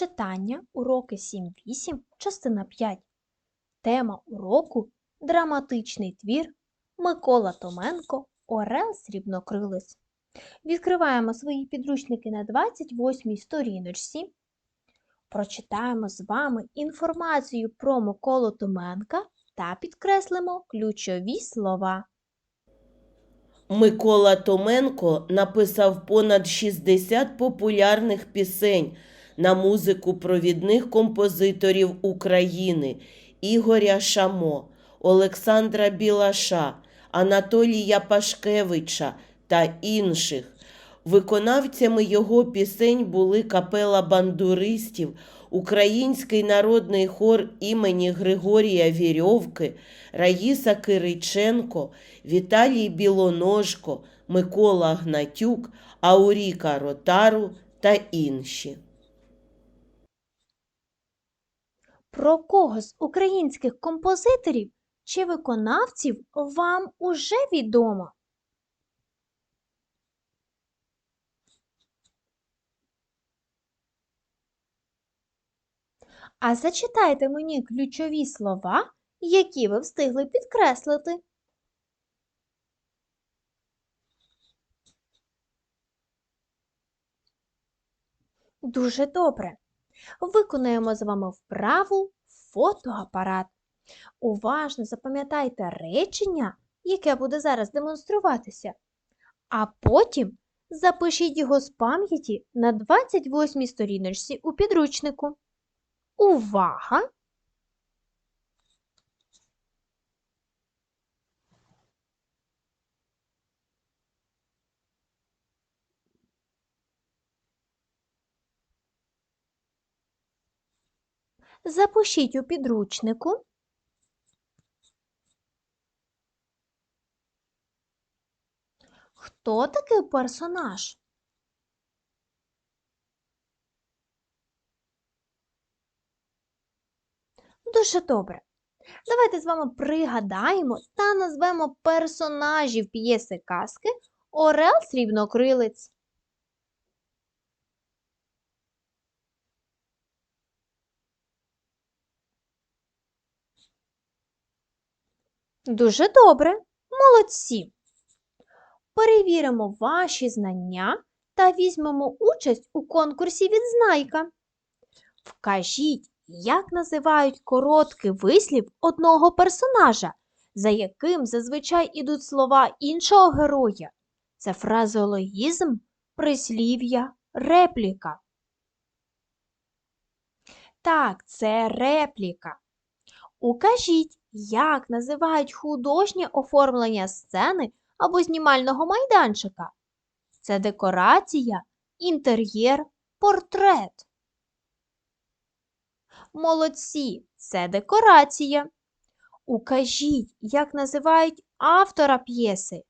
Читання уроки 7-8, частина 5. Тема уроку Драматичний твір Микола Томенко Орел Срібнокрилець. Відкриваємо свої підручники на 28 й сторіночці. Прочитаємо з вами інформацію про Миколу Томенка та підкреслимо ключові слова. Микола Томенко написав понад 60 популярних пісень на музику провідних композиторів України Ігоря Шамо, Олександра Білаша, Анатолія Пашкевича та інших. Виконавцями його пісень були капела бандуристів, Український народний хор імені Григорія Вірьовки, Раїса Кириченко, Віталій Білоножко, Микола Гнатюк, Ауріка Ротару та інші. Про кого з українських композиторів чи виконавців вам уже відомо? А зачитайте мені ключові слова, які ви встигли підкреслити. Дуже добре. Виконаємо з вами вправу фотоапарат. Уважно запам'ятайте речення, яке буде зараз демонструватися, а потім запишіть його з пам'яті на 28 сторіночці у підручнику. Увага! Запишіть у підручнику Хто такий персонаж? Дуже добре. Давайте з вами пригадаємо та назвемо персонажів п'єси казки Орел Срібнокрилець. Дуже добре, молодці. Перевіримо ваші знання та візьмемо участь у конкурсі Відзнайка. Вкажіть, як називають короткий вислів одного персонажа, за яким зазвичай ідуть слова іншого героя. Це фразеологізм, прислів'я, репліка. Так, це репліка. Укажіть, як називають художнє оформлення сцени або знімального майданчика. Це декорація, інтер'єр, портрет. Молодці, це декорація. Укажіть, як називають автора п'єси.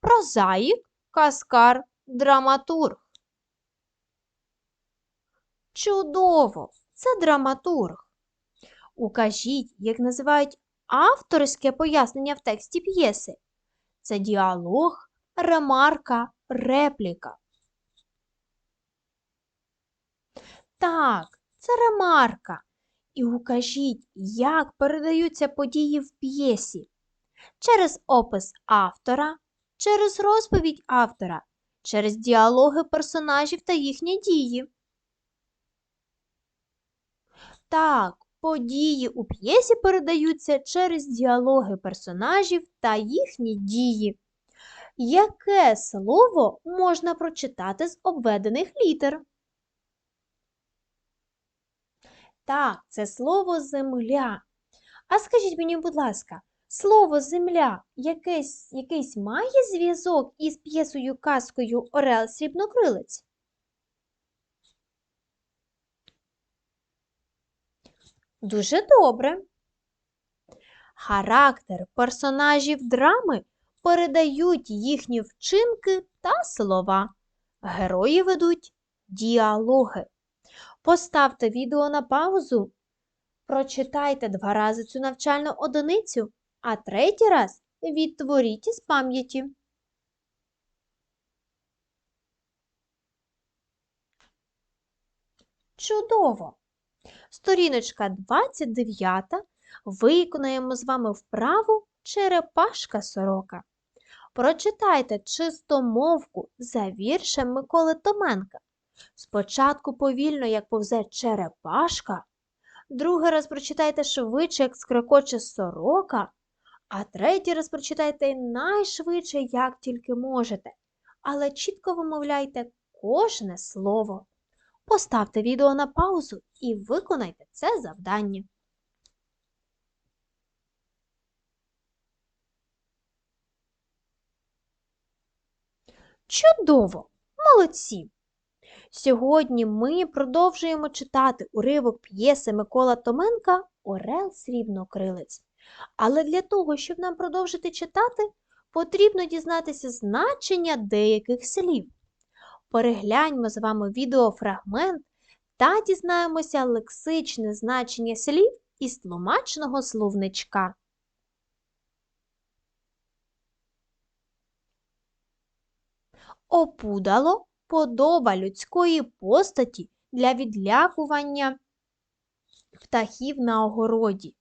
Прозаїк, каскар, драматург. Чудово! Це драматург. Укажіть, як називають авторське пояснення в тексті п'єси. Це діалог, ремарка, репліка. Так, це ремарка. І укажіть, як передаються події в п'єсі. Через опис автора, через розповідь автора, через діалоги персонажів та їхні дії. Так, події у п'єсі передаються через діалоги персонажів та їхні дії. Яке слово можна прочитати з обведених літер? Так, це слово земля. А скажіть мені, будь ласка, слово земля якийсь, якийсь має зв'язок із п'єсою казкою Орел Срібнокрилець? Дуже добре. Характер персонажів драми передають їхні вчинки та слова. Герої ведуть діалоги. Поставте відео на паузу. Прочитайте два рази цю навчальну одиницю, а третій раз відтворіть із пам'яті. Чудово! Сторіночка 29. Виконаємо з вами вправу Черепашка сорока. Прочитайте чистомовку за віршем Миколи Томенка. Спочатку повільно, як повзе черепашка, другий раз прочитайте швидше, як скрекоче сорока, а третій раз прочитайте найшвидше, як тільки можете. Але чітко вимовляйте кожне слово. Поставте відео на паузу і виконайте це завдання. Чудово! Молодці! Сьогодні ми продовжуємо читати уривок п'єси Микола Томенка Орел Срібнокрилець. Але для того, щоб нам продовжити читати, потрібно дізнатися значення деяких слів. Перегляньмо з вами відеофрагмент та дізнаємося лексичне значення слів із тлумачного словничка. Опудало подоба людської постаті для відлякування птахів на огороді.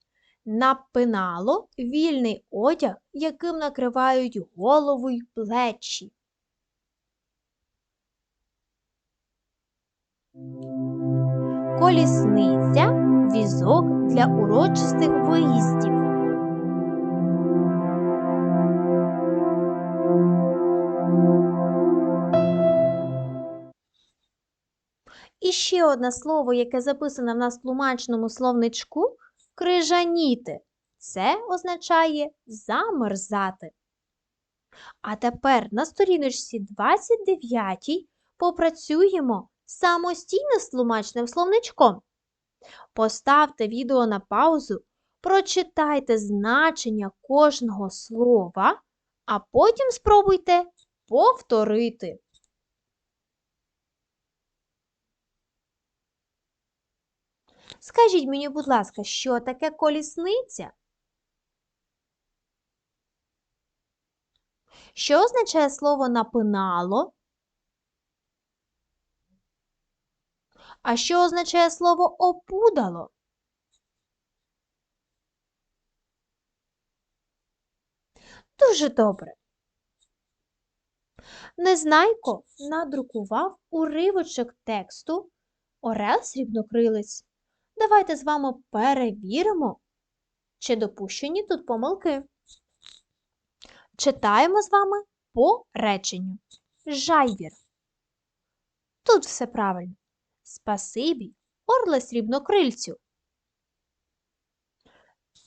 Напинало вільний одяг, яким накривають голову й плечі. Колісниця візок для урочистих виїздів. І ще одне слово, яке записане в нас в тлумачному словничку крижаніти. Це означає замерзати. А тепер на сторіночці 29 попрацюємо самостійно з тлумачним словничком. Поставте відео на паузу, прочитайте значення кожного слова, а потім спробуйте повторити. Скажіть мені, будь ласка, що таке колісниця? Що означає слово напинало? А що означає слово опудало? Дуже добре. Незнайко надрукував уривочок тексту Орел Срібнокрилець. Давайте з вами перевіримо, чи допущені тут помилки. Читаємо з вами по реченню. Жайвір. Тут все правильно. Спасибі, орле срібнокрильцю.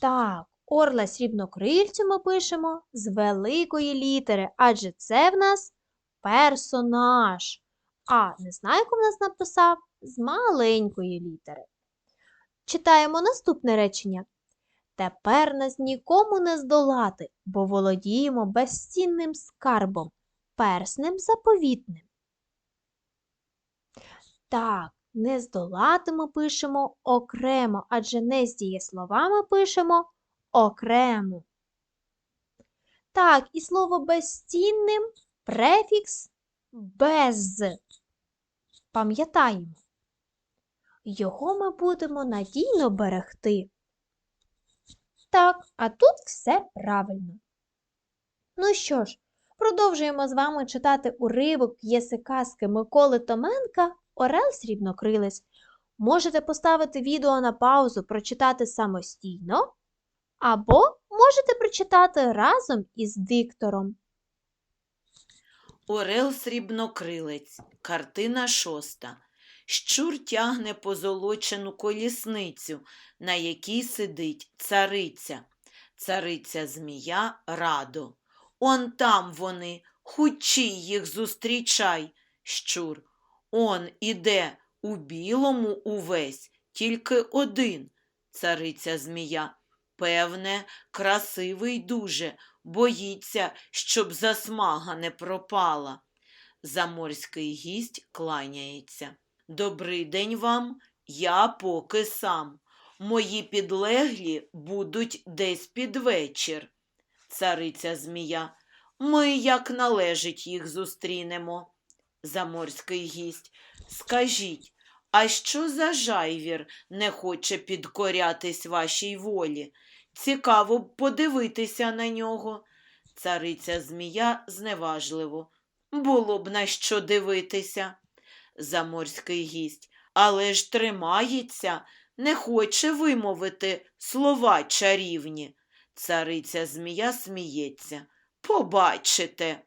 Так, орла срібнокрильцю ми пишемо з великої літери, адже це в нас персонаж. А незнайко в нас написав з маленької літери. Читаємо наступне речення. Тепер нас нікому не здолати, бо володіємо безцінним скарбом, перснем заповітним. Так, не здолати ми пишемо окремо, адже не з дієсловами пишемо окремо. Так, і слово безцінним префікс без. Пам'ятаємо. Його ми будемо надійно берегти. Так, а тут все правильно. Ну що ж, продовжуємо з вами читати уривок п'єси Миколи Томенка Орел Срібнокрилець. Можете поставити відео на паузу, прочитати самостійно, або можете прочитати разом із диктором. Орел срібнокрилець, картина шоста. Щур тягне позолочену колісницю, на якій сидить цариця. Цариця змія радо. Он там вони, хучій їх зустрічай. Щур. Он іде у білому увесь, тільки один. Цариця змія. Певне, красивий дуже, боїться, щоб засмага не пропала. Заморський гість кланяється. Добрий день вам, я поки сам. Мої підлеглі будуть десь під вечір. Цариця змія. Ми, як належить, їх зустрінемо. Заморський гість. Скажіть, А що за жайвір не хоче підкорятись вашій волі? Цікаво б подивитися на нього. Цариця змія зневажливо. Було б на що дивитися. Заморський гість. Але ж тримається, не хоче вимовити слова чарівні. Цариця змія сміється. Побачите.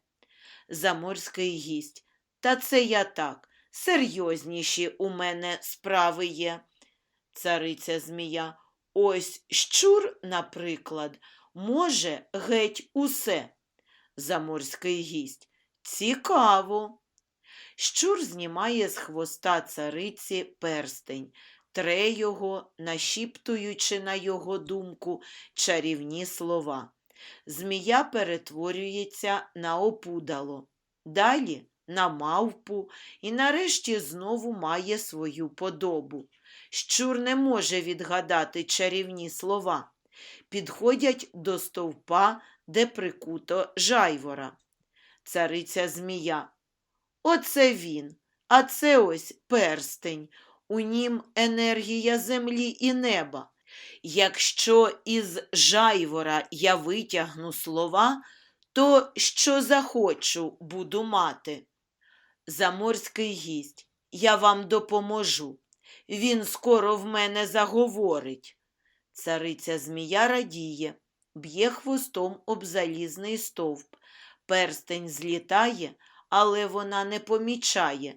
Заморський гість. Та це я так. Серйозніші у мене справи є. Цариця змія. Ось щур, наприклад, може геть усе. Заморський гість. Цікаво. Щур знімає з хвоста цариці перстень, тре його, нашіптуючи на його думку чарівні слова. Змія перетворюється на опудало, далі на мавпу і нарешті знову має свою подобу. Щур не може відгадати чарівні слова. Підходять до стовпа, де прикуто жайвора. Цариця змія. Оце він, а це ось перстень. У нім енергія землі і неба. Якщо із жайвора я витягну слова, то що захочу, буду мати. Заморський гість, я вам допоможу. Він скоро в мене заговорить. Цариця змія радіє, б'є хвостом об залізний стовп. Перстень злітає, але вона не помічає.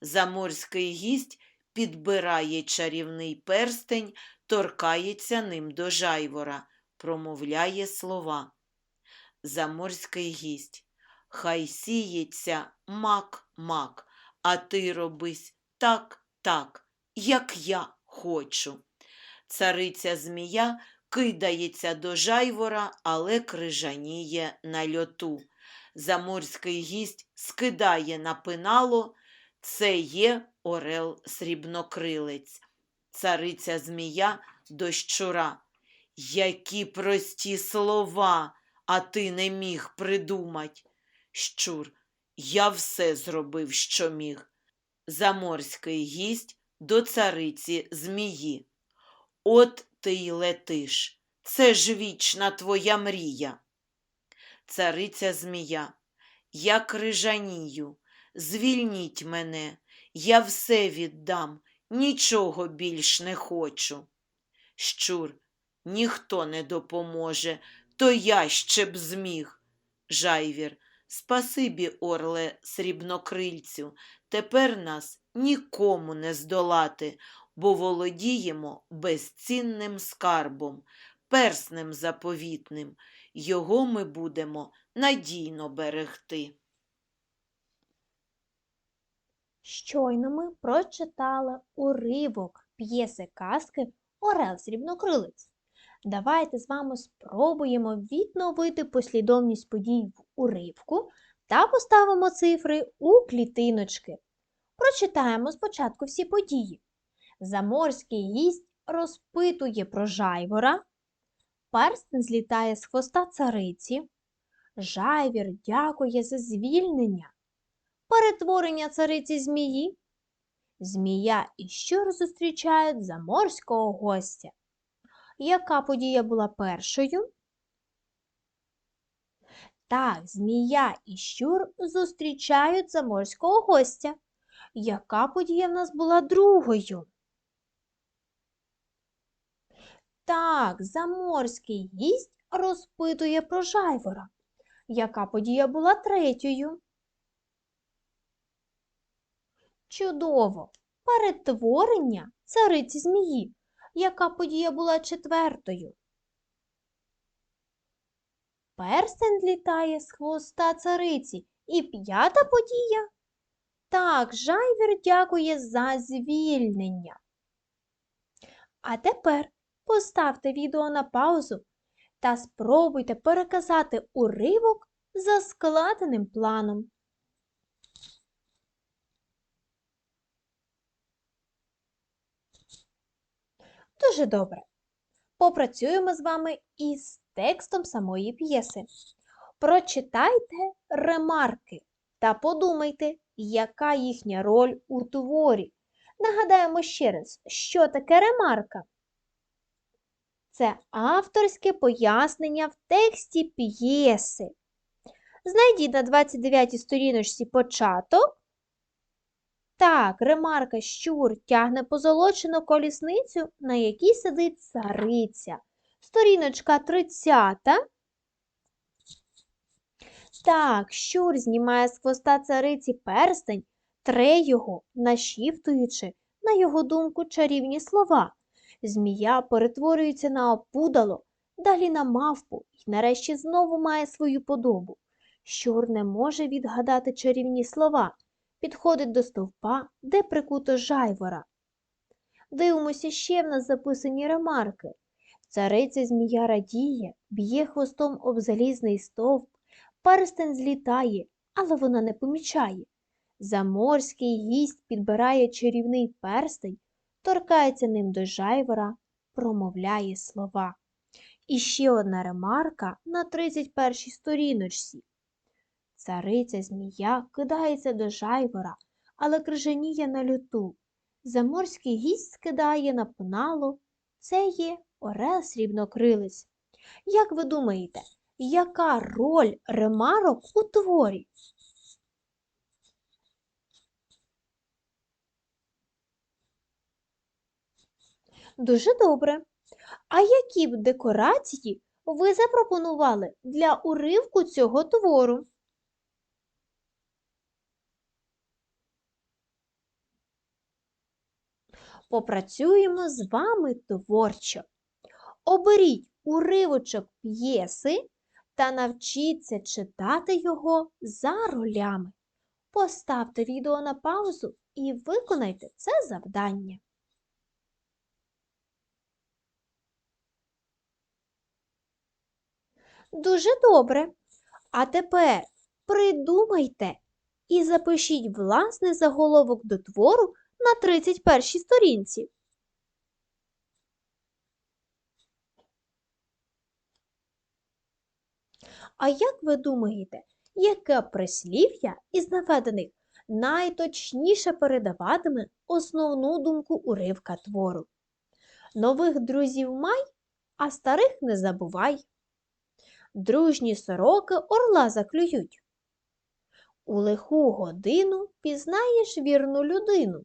Заморський гість підбирає чарівний перстень, торкається ним до жайвора, промовляє слова. Заморський гість. Хай сіється мак, мак, а ти робись так, так, як я хочу. Цариця змія кидається до жайвора, але крижаніє на льоту. Заморський гість скидає на пинало. Це є орел срібнокрилець. Цариця змія до щура. Які прості слова, а ти не міг придумать. Щур, я все зробив, що міг. Заморський гість до цариці змії. От ти й летиш. Це ж вічна твоя мрія. Цариця змія. Я крижанію. Звільніть мене, я все віддам, нічого більш не хочу. Щур, ніхто не допоможе, то я ще б зміг. Жайвір, спасибі, орле, срібнокрильцю, тепер нас нікому не здолати, бо володіємо безцінним скарбом, перснем заповітним. Його ми будемо надійно берегти. Щойно ми прочитали уривок п'єси казки Орел Срібнокрилець. Давайте з вами спробуємо відновити послідовність подій в уривку та поставимо цифри у клітиночки. Прочитаємо спочатку всі події. Заморський гість розпитує про жайвора, перстень злітає з хвоста цариці, жайвір дякує за звільнення перетворення цариці змії. Змія і щур зустрічають заморського гостя. Яка подія була першою? Так, змія і щур зустрічають заморського гостя. Яка подія в нас була другою? Так, заморський гість розпитує про жайвора. Яка подія була третьою? Чудово! Перетворення цариці змії. Яка подія була четвертою? Перстень злітає з хвоста цариці. І п'ята подія? Так, жайвір дякує за звільнення. А тепер поставте відео на паузу та спробуйте переказати уривок за складеним планом. Дуже добре. Попрацюємо з вами із текстом самої п'єси. Прочитайте ремарки та подумайте, яка їхня роль у творі. Нагадаємо ще раз, що таке ремарка? Це авторське пояснення в тексті п'єси. Знайдіть на 29 сторіночці початок. Так, ремарка щур тягне позолочену колісницю, на якій сидить цариця. Сторіночка 30. Так, щур знімає з хвоста цариці перстень, тре його, нашіптуючи, на його думку, чарівні слова. Змія перетворюється на опудало, далі на мавпу і нарешті знову має свою подобу. Щур не може відгадати чарівні слова, підходить до стовпа, де прикуто жайвора. Дивимося ще в нас записані ремарки. Цариця змія радіє, б'є хвостом об залізний стовп, перстень злітає, але вона не помічає. Заморський гість підбирає чарівний перстень, торкається ним до жайвора, промовляє слова. І ще одна ремарка на 31 сторіночці. Цариця змія кидається до жайвора, але крижаніє на люту. Заморський гість скидає на пнало. Це є орел срібнокрилець. Як ви думаєте, яка роль ремарок у творі? Дуже добре. А які б декорації ви запропонували для уривку цього твору? Попрацюємо з вами творчо. Оберіть уривочок п'єси та навчіться читати його за ролями. Поставте відео на паузу і виконайте це завдання. Дуже добре. А тепер придумайте і запишіть власний заголовок до твору на 31 сторінці. А як ви думаєте, яке прислів'я із наведених найточніше передаватиме основну думку уривка твору? Нових друзів май, а старих не забувай. Дружні сороки орла заклюють. У лиху годину пізнаєш вірну людину.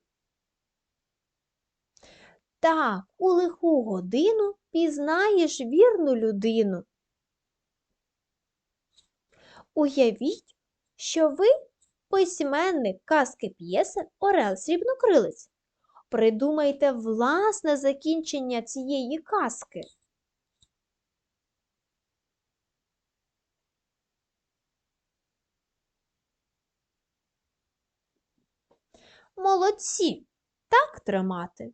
Так, у лиху годину пізнаєш вірну людину. Уявіть, що ви письменник казки п'єси Орел Срібнокрилець. Придумайте власне закінчення цієї казки. Молодці! Так тримати.